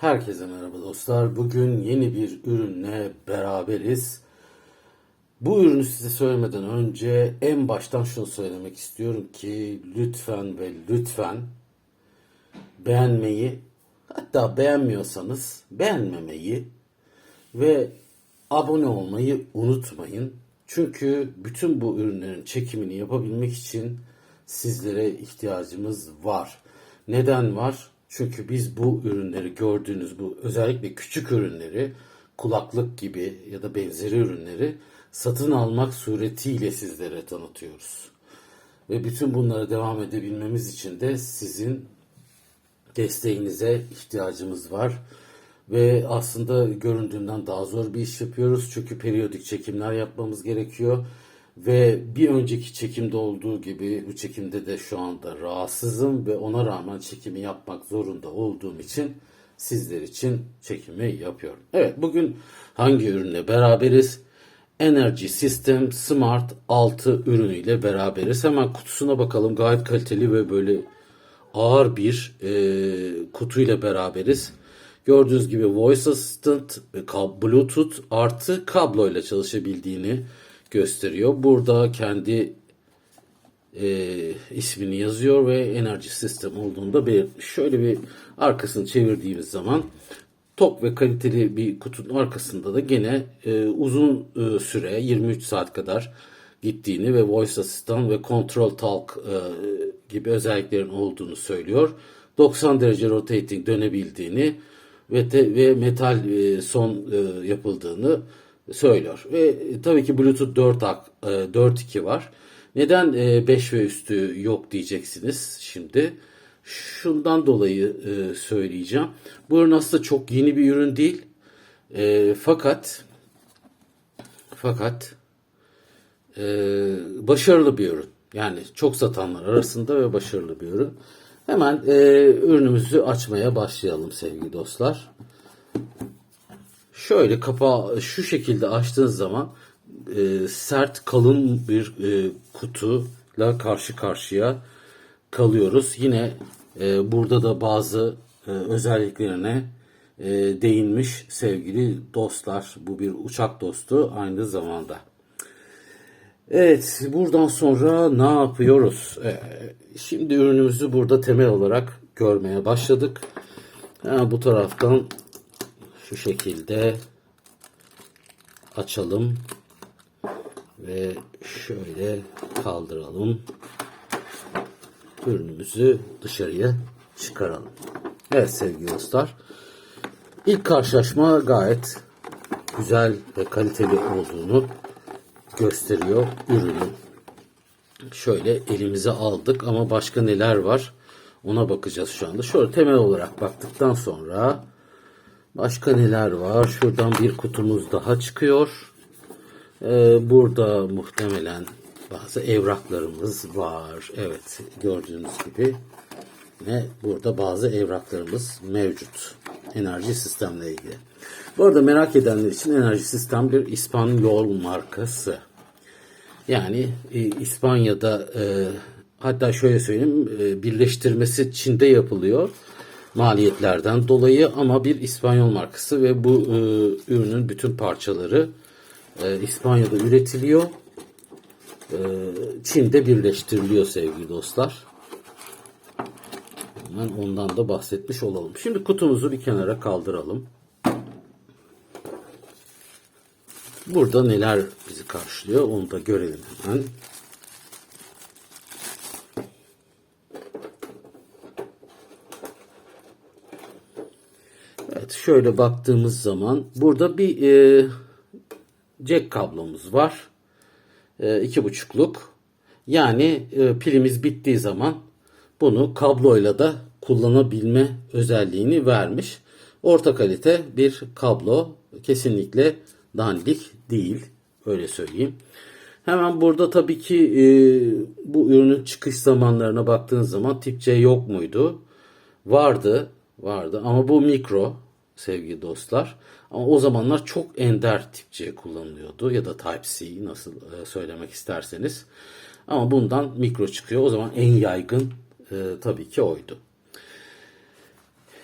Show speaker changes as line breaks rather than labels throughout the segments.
Herkese merhaba dostlar. Bugün yeni bir ürünle beraberiz. Bu ürünü size söylemeden önce en baştan şunu söylemek istiyorum ki lütfen ve lütfen beğenmeyi hatta beğenmiyorsanız beğenmemeyi ve abone olmayı unutmayın. Çünkü bütün bu ürünlerin çekimini yapabilmek için sizlere ihtiyacımız var. Neden var? Çünkü biz bu ürünleri gördüğünüz bu özellikle küçük ürünleri kulaklık gibi ya da benzeri ürünleri satın almak suretiyle sizlere tanıtıyoruz. Ve bütün bunlara devam edebilmemiz için de sizin desteğinize ihtiyacımız var. Ve aslında göründüğünden daha zor bir iş yapıyoruz. Çünkü periyodik çekimler yapmamız gerekiyor. Ve bir önceki çekimde olduğu gibi bu çekimde de şu anda rahatsızım ve ona rağmen çekimi yapmak zorunda olduğum için sizler için çekimi yapıyorum. Evet bugün hangi ürünle beraberiz? Energy System Smart 6 ürünüyle beraberiz. Hemen kutusuna bakalım. Gayet kaliteli ve böyle ağır bir e, kutuyla beraberiz. Gördüğünüz gibi Voice Assistant, e, Bluetooth artı kablo ile çalışabildiğini gösteriyor. Burada kendi e, ismini yazıyor ve Energy System olduğunu da belirtmiş. Şöyle bir arkasını çevirdiğimiz zaman tok ve kaliteli bir kutunun arkasında da gene e, uzun e, süre 23 saat kadar gittiğini ve Voice Assistant ve Control Talk e, gibi özelliklerin olduğunu söylüyor. 90 derece rotating dönebildiğini ve te, ve metal e, son e, yapıldığını söylüyor. Ve e, tabii ki Bluetooth 4 ak- e, 4.2 var. Neden e, 5 ve üstü yok diyeceksiniz şimdi. Şundan dolayı e, söyleyeceğim. Bu ürün aslında çok yeni bir ürün değil. E, fakat fakat e, başarılı bir ürün. Yani çok satanlar arasında ve başarılı bir ürün. Hemen e, ürünümüzü açmaya başlayalım sevgili dostlar. Şöyle kapağı şu şekilde açtığınız zaman e, sert kalın bir e, kutuyla karşı karşıya kalıyoruz. Yine e, burada da bazı e, özelliklerine e, değinmiş sevgili dostlar. Bu bir uçak dostu aynı zamanda. Evet, buradan sonra ne yapıyoruz? Ee, şimdi ürünümüzü burada temel olarak görmeye başladık. Ha, bu taraftan şu şekilde açalım ve şöyle kaldıralım. Ürünümüzü dışarıya çıkaralım. Evet sevgili dostlar. İlk karşılaşma gayet güzel ve kaliteli olduğunu gösteriyor ürünün. Şöyle elimize aldık ama başka neler var ona bakacağız şu anda. Şöyle temel olarak baktıktan sonra başka neler var? Şuradan bir kutumuz daha çıkıyor. Ee, burada muhtemelen bazı evraklarımız var. Evet gördüğünüz gibi ve burada bazı evraklarımız mevcut. Enerji sistemle ilgili. Bu arada merak edenler için enerji sistem bir İspanyol markası. Yani e, İspanya'da e, hatta şöyle söyleyeyim e, birleştirmesi Çin'de yapılıyor maliyetlerden dolayı ama bir İspanyol markası ve bu e, ürünün bütün parçaları e, İspanya'da üretiliyor. E, Çin'de birleştiriliyor sevgili dostlar. Hemen ondan da bahsetmiş olalım. Şimdi kutumuzu bir kenara kaldıralım. Burada neler bizi karşılıyor onu da görelim hemen. Evet şöyle baktığımız zaman burada bir e, jack kablomuz var. E, iki buçukluk. Yani e, pilimiz bittiği zaman bunu kabloyla da kullanabilme özelliğini vermiş. Orta kalite bir kablo kesinlikle dandik değil. Öyle söyleyeyim. Hemen burada tabii ki e, bu ürünün çıkış zamanlarına baktığınız zaman tip C yok muydu? Vardı. Vardı ama bu mikro sevgili dostlar. Ama o zamanlar çok ender tip C kullanılıyordu ya da Type C nasıl e, söylemek isterseniz. Ama bundan mikro çıkıyor. O zaman en yaygın e, tabii ki oydu.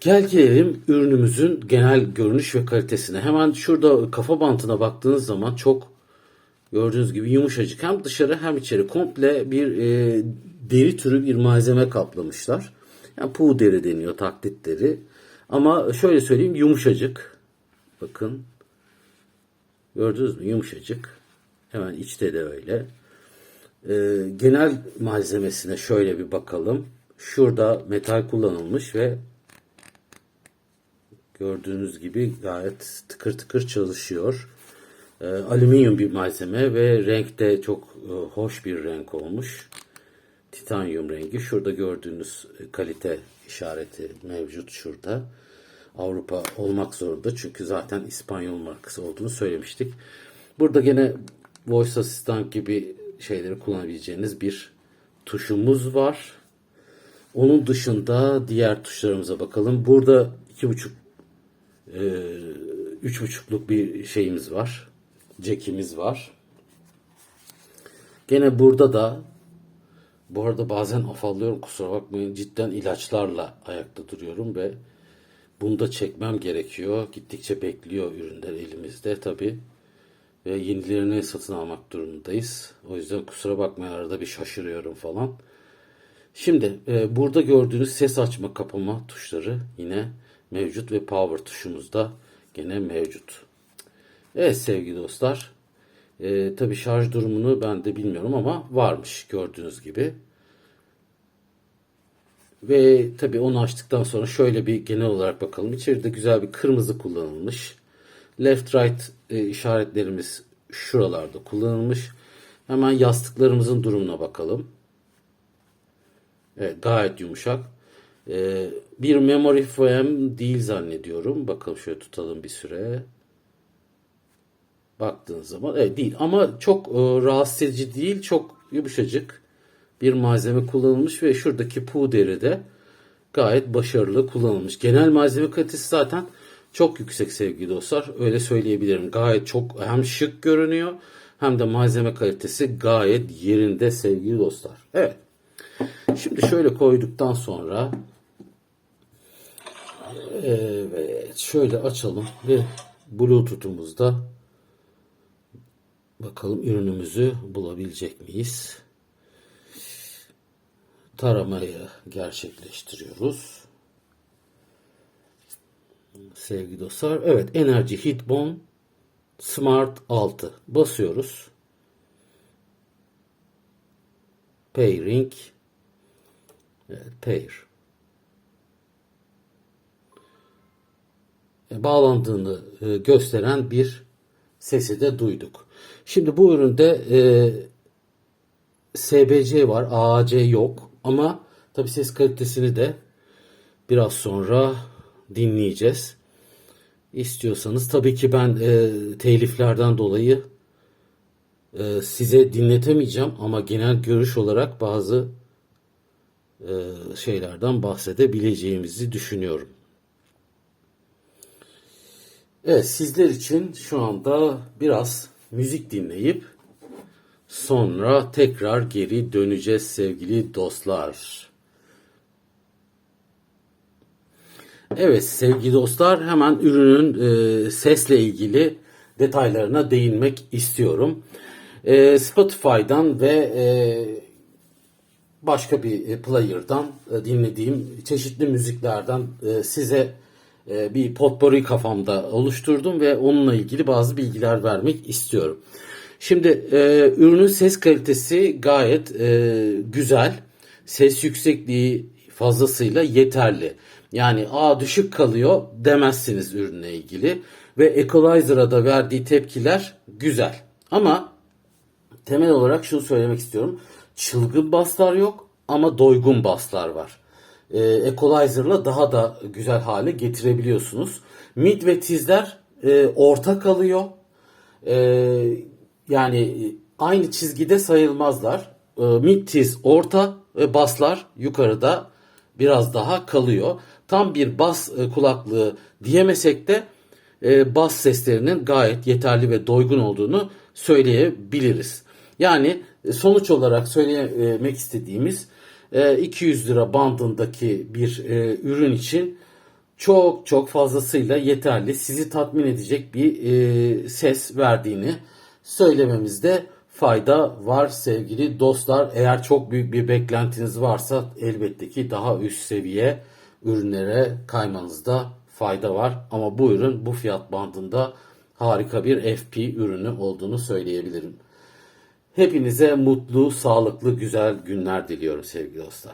Gel gelelim ürünümüzün genel görünüş ve kalitesine. Hemen şurada kafa bantına baktığınız zaman çok gördüğünüz gibi yumuşacık. Hem dışarı hem içeri komple bir e, deri türü bir malzeme kaplamışlar. Yani puğ deri deniyor taklit deri. Ama şöyle söyleyeyim yumuşacık. Bakın. Gördünüz mü? Yumuşacık. Hemen içte de öyle. Ee, genel malzemesine şöyle bir bakalım. Şurada metal kullanılmış ve gördüğünüz gibi gayet tıkır tıkır çalışıyor. Ee, alüminyum bir malzeme ve renkte çok e, hoş bir renk olmuş. Titanyum rengi. Şurada gördüğünüz kalite işareti mevcut şurada. Avrupa olmak zorunda çünkü zaten İspanyol markası olduğunu söylemiştik. Burada gene voice asistan gibi şeyleri kullanabileceğiniz bir tuşumuz var. Onun dışında diğer tuşlarımıza bakalım. Burada iki buçuk e, üç buçukluk bir şeyimiz var. Jack'imiz var. Gene burada da bu arada bazen afallıyorum kusura bakmayın. Cidden ilaçlarla ayakta duruyorum ve bunu da çekmem gerekiyor. Gittikçe bekliyor ürünler elimizde tabi. Ve yenilerini satın almak durumundayız. O yüzden kusura bakmayın arada bir şaşırıyorum falan. Şimdi e, burada gördüğünüz ses açma kapama tuşları yine mevcut ve power tuşumuz da gene mevcut. Evet sevgili dostlar. E, tabi şarj durumunu ben de bilmiyorum ama varmış gördüğünüz gibi. Ve tabi onu açtıktan sonra şöyle bir genel olarak bakalım. İçeride güzel bir kırmızı kullanılmış. Left right e, işaretlerimiz şuralarda kullanılmış. Hemen yastıklarımızın durumuna bakalım. Evet gayet yumuşak. E, bir memory foam değil zannediyorum. Bakalım şöyle tutalım bir süre. Baktığınız zaman evet değil ama çok e, rahatsız edici değil. Çok yumuşacık bir malzeme kullanılmış ve şuradaki puğ deri de gayet başarılı kullanılmış. Genel malzeme kalitesi zaten çok yüksek sevgili dostlar. Öyle söyleyebilirim. Gayet çok hem şık görünüyor hem de malzeme kalitesi gayet yerinde sevgili dostlar. Evet. Şimdi şöyle koyduktan sonra evet şöyle açalım ve Bluetooth'umuzda bakalım ürünümüzü bulabilecek miyiz? Taramayı gerçekleştiriyoruz. Sevgili dostlar. Evet Energy Hitbone Smart 6 basıyoruz. Pairing evet, Pair E, bağlandığını e, gösteren bir sesi de duyduk. Şimdi bu üründe e, SBC var, AAC yok ama tabi ses kalitesini de biraz sonra dinleyeceğiz. İstiyorsanız tabii ki ben e, teliflerden dolayı e, size dinletemeyeceğim ama genel görüş olarak bazı e, şeylerden bahsedebileceğimizi düşünüyorum. Evet sizler için şu anda biraz müzik dinleyip sonra tekrar geri döneceğiz sevgili dostlar. Evet sevgili dostlar hemen ürünün e, sesle ilgili detaylarına değinmek istiyorum. E, Spotify'dan ve e, başka bir player'dan e, dinlediğim çeşitli müziklerden e, size e, bir potpourri kafamda oluşturdum ve onunla ilgili bazı bilgiler vermek istiyorum. Şimdi e, ürünün ses kalitesi gayet e, güzel. Ses yüksekliği fazlasıyla yeterli. Yani a düşük kalıyor demezsiniz ürünle ilgili. Ve Equalizer'a da verdiği tepkiler güzel. Ama temel olarak şunu söylemek istiyorum. Çılgın baslar yok ama doygun baslar var. Ee, Equalizer'la daha da güzel hale getirebiliyorsunuz. Mid ve tizler e, orta kalıyor. E, yani aynı çizgide sayılmazlar. E, mid tiz orta ve baslar yukarıda biraz daha kalıyor tam bir bas e, kulaklığı diyemesek de e, bas seslerinin gayet yeterli ve doygun olduğunu söyleyebiliriz. Yani e, sonuç olarak söylemek istediğimiz 200 lira bandındaki bir ürün için çok çok fazlasıyla yeterli. Sizi tatmin edecek bir e, ses verdiğini söylememizde fayda var sevgili dostlar. Eğer çok büyük bir beklentiniz varsa elbette ki daha üst seviye ürünlere kaymanızda fayda var. Ama bu ürün bu fiyat bandında harika bir FP ürünü olduğunu söyleyebilirim. Hepinize mutlu, sağlıklı, güzel günler diliyorum sevgili dostlar.